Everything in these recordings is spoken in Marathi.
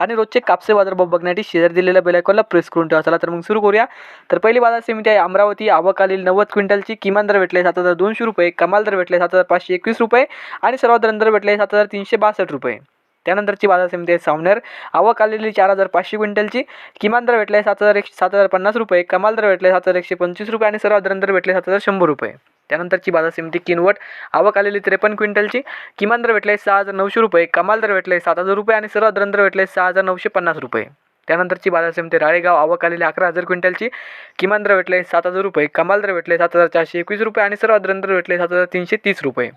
आणि रोजचे कापसे बाजारभाव बघण्यासाठी शेजार दिलेल्या बेलायकॉनला प्रेस करून ठेवा. चला तर मग सुरू करूया. तर पहिली बाजार समिती आहे अमरावती. आवकालील नव्वद क्विंटलची किमान दर भेटले सात हजार दोनशे रुपये. कमाल दर भेटले सात हजार पाचशे एकवीस रुपये. आणि सर्वात दर भेटले सात हजार तीनशे बासष्ट रुपये. त्यानंतरची बाजार समिती आहे सावनेर. आवक आलेली चार हजार पाचशे क्विंटलची किमान दर भेटले सात हजार एकशे सात हजार पन्नास रुपये. कमाल दर भेटले सात हजार एकशे पंचवीस रुपये. आणि सर्वात दर भेटले सात हजार शंभर रुपये. त्यानंतरची बाजार समिती किनवट. आवक आलेली त्रेपन्न क्विंटलची. किमान दर भेटले सहा हजार नऊशे रुपये. कमाल दर भेटले सात हजार रुपये आणि सर्वात दर भेटले सहा हजार नऊशे पन्नास रुपये. त्यानंतरची बाजार समिती राळेगाव. आवक आलेली अकरा हजार क्विंटलची. किमान दर भेटले सात हजार रुपये. कमाल दर भेटले सात हजार चारशे एकवीस रुपये आणि सर्वात दर भेटले सात हजार तीनशे तीस रुपये.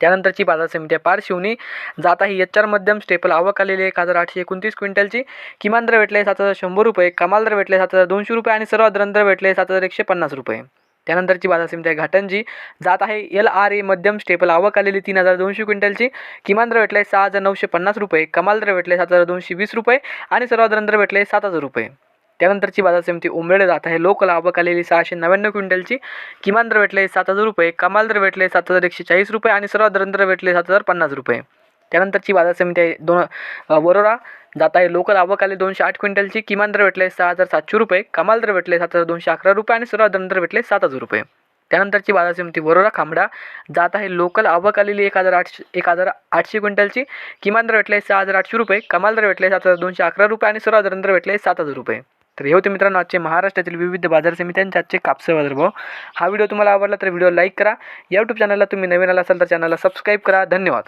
त्यानंतरची बाजार समिती आहे पार शिवणी जात आहे एच आर मध्यम स्टेपल. आवक आलेली एक हजार आठशे एकोणतीस क्विंटलची. किमान दर भेटले सात हजार शंभर रुपये. कमाल दर भेटले सात हजार दोनशे रुपये आणि सर्वात दर भेटले सात हजार एकशे पन्नास रुपये. त्यानंतरची बाजार समिती आहे घाटंजी. जात आहे एल आर ए मध्यम स्टेपल. आवक आलेली तीन हजार दोनशे क्विंटलची. किमान दर भेटले सहा हजार नऊशे पन्नास रुपये. कमाल दर भेटले सात हजार दोनशे वीस रुपये. आणि सर्वात दर भेटले सात हजार रुपये. त्यानंतरची बाजार समिती उमरेड जात आहे. लोकल आवक आलेली सहाशे नव्याण्णव क्विंटलची. किमान दर भेटले सात हजार रुपये. कमाल दर भेटले सात हजार एकशे चाळीस रुपये. आणि सर्वात दर भेटले सात हजार पन्नास रुपये. त्यानंतरची बाजार समिती आहे दोन वरोरा. जात आहे लोकल आवक आले दोनशे आठ क्विंटलची. किमान दर भेटले सहा हजार सातशे रुपये. कमाल दर भेटले सात हजार दोनशे अकरा रुपये आणि सर्वात दर भेटले सात हजार रुपये. त्यानंतरची बाजार समिती वरोरा खांबडा. जात आहे लोकल आवक आलेली एक हजार आठशे एक हजार आठशे क्विंटलची. किमान दर भेटले सहा हजार आठशे रुपये. कमाल दर भेटले सात हजार दोनशे अकरा रुपये आणि सर्वात दर भेटले सात हजार रुपये. तर हे होते मित्रांनो आजचे महाराष्ट्रातील विविध बाजार समित्यांचे आजचे कापसे बाजारभाव हा व्हिडिओ तुम्हाला आवडला तर व्हिडिओ लाईक करा. यूट्यूब चॅनलला तुम्ही नवीन आला असाल तर चॅनलला सबस्क्राईब करा. धन्यवाद.